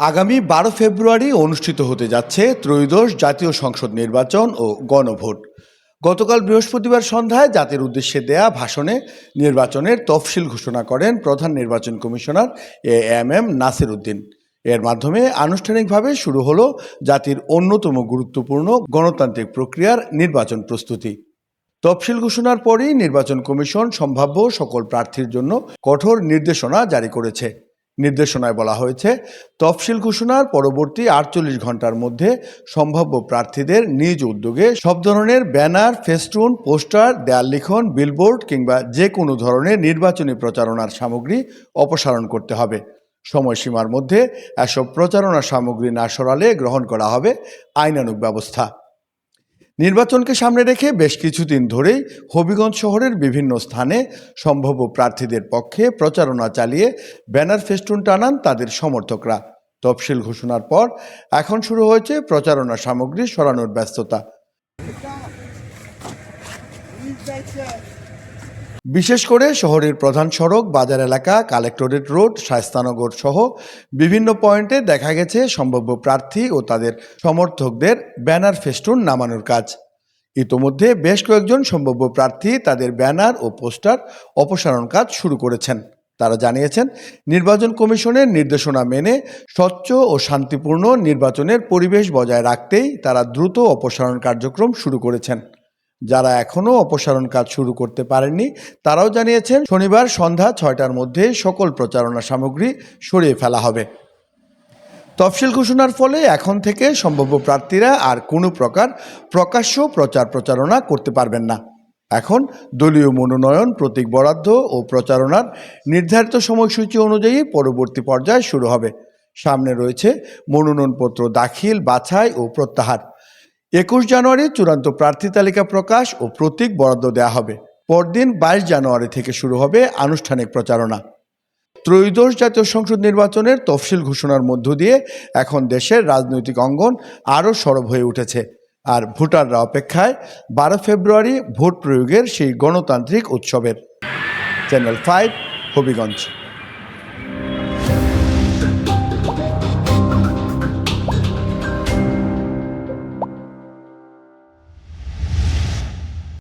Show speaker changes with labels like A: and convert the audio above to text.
A: আগামী বারো ফেব্রুয়ারি অনুষ্ঠিত হতে যাচ্ছে ত্রয়োদশ জাতীয় সংসদ নির্বাচন ও গণভোট। গতকাল বৃহস্পতিবার সন্ধ্যায় জাতির উদ্দেশ্যে দেয়া ভাষণে নির্বাচনের তফসিল ঘোষণা করেন প্রধান নির্বাচন commissioner A M M Nasir Uddin এর মাধ্যমে আনুষ্ঠানিকভাবে শুরু হলো জাতির অন্যতম গুরুত্বপূর্ণ গণতান্ত্রিক প্রক্রিয়ার নির্বাচন প্রস্তুতি। তফসিল ঘোষণার পরই নির্বাচন কমিশন সম্ভাব্য সকল প্রার্থীর জন্য কঠোর নির্দেশনা জারি করেছে। নির্দেশনায় বলা হয়েছে, তফসিল ঘোষণার পরবর্তী আটচল্লিশ ঘণ্টার মধ্যে সম্ভাব্য প্রার্থীদের নিজ উদ্যোগে সব ধরনের ব্যানার, ফেস্টুন, পোস্টার, দেয়াল লিখন, বিলবোর্ড কিংবা যে কোনো ধরনের নির্বাচনী প্রচারণার সামগ্রী অপসারণ করতে হবে। সময়সীমার মধ্যে এসব প্রচারণা সামগ্রী না সরালে গ্রহণ করা হবে আইনানুগ ব্যবস্থা। নির্বাচনকে সামনে রেখে বেশ কিছুদিন ধরেই হবিগঞ্জ শহরের বিভিন্ন স্থানে সম্ভাব্য প্রার্থীদের পক্ষে প্রচারণা চালিয়ে ব্যানার ফেস্টুন টানান তাদের সমর্থকরা। তফসিল ঘোষণার পর এখন শুরু হয়েছে প্রচারণা সামগ্রী সরানোর ব্যস্ততা। বিশেষ করে শহরের প্রধান সড়ক, বাজার এলাকা, কালেক্টরেট রোড, শায়স্তানগর সহ বিভিন্ন পয়েন্টে দেখা গেছে সম্ভাব্য প্রার্থী ও তাদের সমর্থকদের ব্যানার ফেস্টুন নামানোর কাজ। ইতোমধ্যে বেশ কয়েকজন সম্ভাব্য প্রার্থী তাদের ব্যানার ও পোস্টার অপসারণ কাজ শুরু করেছেন। তারা জানিয়েছেন, নির্বাচন কমিশনের নির্দেশনা মেনে স্বচ্ছ ও শান্তিপূর্ণ নির্বাচনের পরিবেশ বজায় রাখতেই তারা দ্রুত অপসারণ কার্যক্রম শুরু করেছেন। যারা এখনও অপসারণ কাজ শুরু করতে পারেননি, তারাও জানিয়েছেন শনিবার সন্ধ্যা ছয়টার মধ্যে সকল প্রচারণা সামগ্রী সরিয়ে ফেলা হবে। তফসিল ঘোষণার ফলে এখন থেকে সম্ভাব্য প্রার্থীরা আর কোনো প্রকার প্রকাশ্য প্রচার প্রচারণা করতে পারবেন না। এখন দলীয় মনোনয়ন, প্রতীক বরাদ্দ ও প্রচারণার নির্ধারিত সময়সূচি অনুযায়ী পরবর্তী পর্যায় শুরু হবে। সামনে রয়েছে মনোনয়নপত্র দাখিল, বাছাই ও প্রত্যাহার। একুশ জানুয়ারি চূড়ান্ত প্রার্থী তালিকা প্রকাশ ও প্রতীক বরাদ্দ দেওয়া হবে। পরদিন বাইশ জানুয়ারি থেকে শুরু হবে আনুষ্ঠানিক প্রচারণা। ত্রয়োদশ জাতীয় সংসদ নির্বাচনের তফসিল ঘোষণার মধ্য দিয়ে এখন দেশের রাজনৈতিক অঙ্গন আরও সরব হয়ে উঠেছে। আর ভোটাররা অপেক্ষায় বারো ফেব্রুয়ারি ভোট প্রয়োগের সেই গণতান্ত্রিক উৎসবের। Channel five, Habiganj.